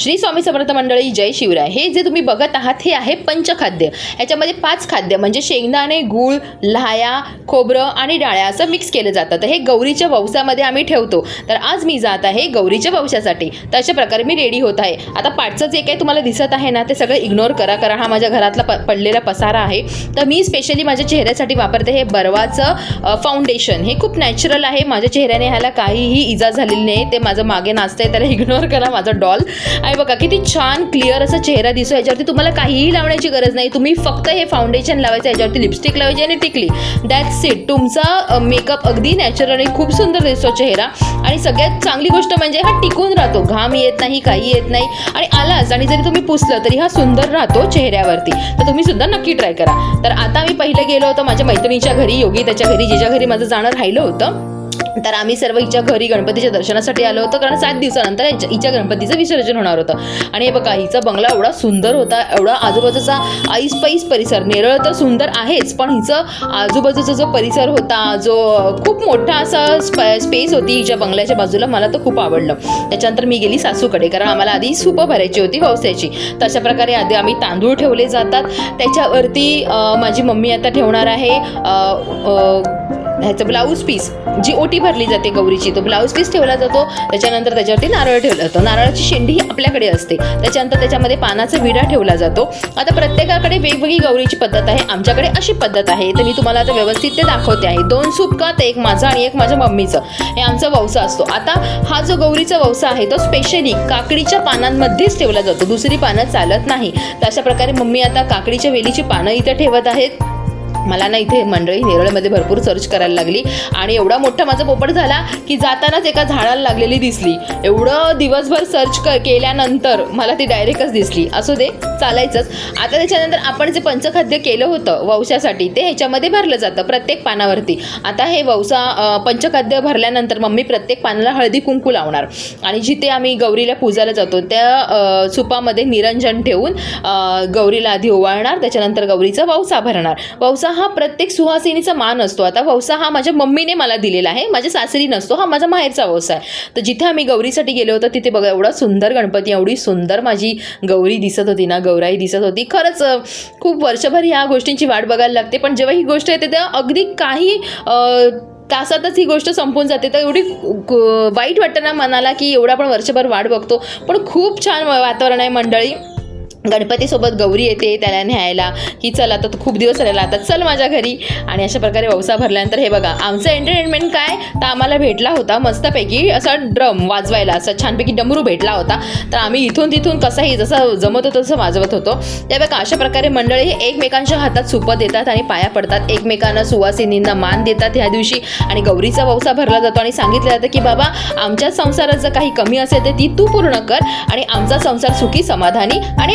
श्री स्वामी समर्थ मंडळी जय शिवराय. हे जे तुम्ही बघत आहात हे आहे पंचखाद्य. ह्याच्यामध्ये पाच खाद्य म्हणजे शेंगदाणे गूळ लाह्या खोबरं आणि डाळ्या असं मिक्स केलं जातं. तर हे गौरीच्या वंशामध्ये आम्ही ठेवतो. तर आज मी जात आहे गौरीच्या वंशासाठी. तर अशा प्रकारे मी रेडी होत आहे. आता पाठचं जे काही तुम्हाला दिसत आहे ना ते सगळं इग्नोर करा कारण हा माझ्या घरातला प पडलेला पसारा आहे. तर मी स्पेशली माझ्या चेहऱ्यासाठी वापरते हे बर्वाचं फाउंडेशन हे खूप नॅचरल आहे. माझ्या चेहऱ्याने ह्याला काहीही इजा झालेली नाही. ते माझं मागे नाचतंय त्याला इग्नोर करा माझा डॉल आणि बघा किती छान क्लिअर असा चेहरा दिसतो याच्यावरती तुम्हाला काहीही लावण्याची गरज नाही. तुम्ही फक्त हे फाउंडेशन लावायचं याच्यावरती लिपस्टिक लावायची आणि टिकली. दॅट्स इट तुमचा मेकअप अगदी नॅचरल आणि खूप सुंदर दिसतो चेहरा. आणि सगळ्यात चांगली गोष्ट म्हणजे हा टिकून राहतो. घाम येत नाही काही येत नाही. आणि आलाच आणि जरी तुम्ही पुसलं तरी हा सुंदर राहतो चेहऱ्यावरती. तर तुम्ही सुद्धा नक्की ट्राय करा. तर आता मी पहिले गेलो होतो माझ्या मैत्रिणीच्या घरी योगी त्याच्या घरी जिच्या घरी माझं जाणं राहिलं होतं. तर आम्ही सर्व हिच्या घरी गणपतीच्या दर्शनासाठी आलो होतो कारण सात दिवसानंतर हिच्या हिच्या गणपतीचं विसर्जन होणार होतं. आणि हे बघा हिचा बंगला एवढा सुंदर होता एवढा आजूबाजूचा ऐस पैस परिसर. नेरळ तर सुंदर आहेच पण हिचं आजूबाजूचा जो परिसर होता जो खूप मोठा असा स्पेस होती हिच्या बंगल्याच्या बाजूला मला तर खूप आवडलं. त्याच्यानंतर मी गेली सासूकडे कारण आम्हाला आधी सूपं भरायची होती व्यवसायाची तर अशा प्रकारे आधी आम्ही तांदूळ ठेवले जातात. त्याच्यावरती माझी मम्मी आता ठेवणार आहे ह्याचं ब्लाऊज पीस जी ओटी भरली जाते गौरीची तो ब्लाऊज पीस ठेवला जातो. त्याच्यानंतर त्याच्यावरती नारळ ठेवला जातो. नारळाची शेंडी ही आपल्याकडे असते. त्याच्यानंतर त्याच्यामध्ये पानाचा विडा ठेवला जातो. आता प्रत्येकाकडे वेगवेगळी गौरीची पद्धत आहे. आमच्याकडे अशी पद्धत आहे. तर मी तुम्हाला आता व्यवस्थित ते दाखवते आहे. दोन सूप का ते एक माझं आणि एक माझ्या मम्मीचं. हे आमचा वौसा असतो. आता हा जो गौरीचा वौसा आहे तो स्पेशली काकडीच्या पानांमध्येच ठेवला जातो. दुसरी पानं चालत नाही. तर अशा प्रकारे मम्मी आता काकडीच्या वेलीची पानं इथं ठेवत आहेत. मला ना इथे मंडळी नेरळमध्ये भरपूर सर्च करायला लागली. आणि एवढा मोठा माझा पोपट झाला की जातानाच एका झाडाला लागलेली दिसली. एवढं दिवसभर सर्च क केल्यानंतर मला ती डायरेक्टच दिसली. असू दे चालायचंच. आता त्याच्यानंतर आपण जे पंचखाद्य केलं होतं वंशासाठी ते ह्याच्यामध्ये भरलं जातं प्रत्येक पानावरती. आता हे वंसा पंचखाद्य भरल्यानंतर मम्मी प्रत्येक पानाला हळदी कुंकू लावणार. आणि जिथे आम्ही गौरीला पूजायला जातो त्या सुपामध्ये निरंजन ठेवून गौरीला आधी ओवाळणार त्याच्यानंतर गौरीचा वौसा भरणार वौसा हा प्रत्येक सुहासिनीचा मान असतो. आता वौसा हा माझ्या मम्मीने मला दिलेला आहे. माझ्या सासरी नसतो. हा माझा माहेरचा वौसा आहे. तर जिथे आम्ही गौरीसाठी गेलो होतो तिथे बघा एवढा सुंदर गणपती एवढी सुंदर माझी गौरी दिसत होती ना गौराई दिसत होती. खरंच खूप वर्षभर ह्या गोष्टींची वाट बघायला लागते. पण जेव्हा ही गोष्ट येते तेव्हा अगदी काही तासातच ही गोष्ट संपून जाते. तर एवढी वाईट वाटतं ना मनाला की एवढा आपण वर्षभर वाट बघतो. पण खूप छान वातावरण आहे मंडळी. गणपतीसोबत गौरी येते त्याला न्यायला की चल आता खूप दिवस राहिला आता चल माझ्या घरी. आणि अशा प्रकारे ववसा भरल्यानंतर हे बघा आमचं एंटरटेनमेंट काय? तर आम्हाला भेटला होता मस्तपैकी असा ड्रम वाजवायला असा छानपैकी डमरू भेटला होता. तर आम्ही इथून तिथून कसाही जसं जमत होतं तसं वाजवत होतो. त्या बघा अशा प्रकारे मंडळी हे एकमेकांच्या हातात सुपत देतात आणि पाया पडतात. एकमेकांना सुवासिनींना मान देतात ह्या दिवशी. आणि गौरीचा ववसा भरला जातो आणि सांगितलं जातं की बाबा आमच्या संसारात जर काही कमी असेल तर ती तू पूर्ण कर. आणि आमचा संसार सुखी समाधानी आणि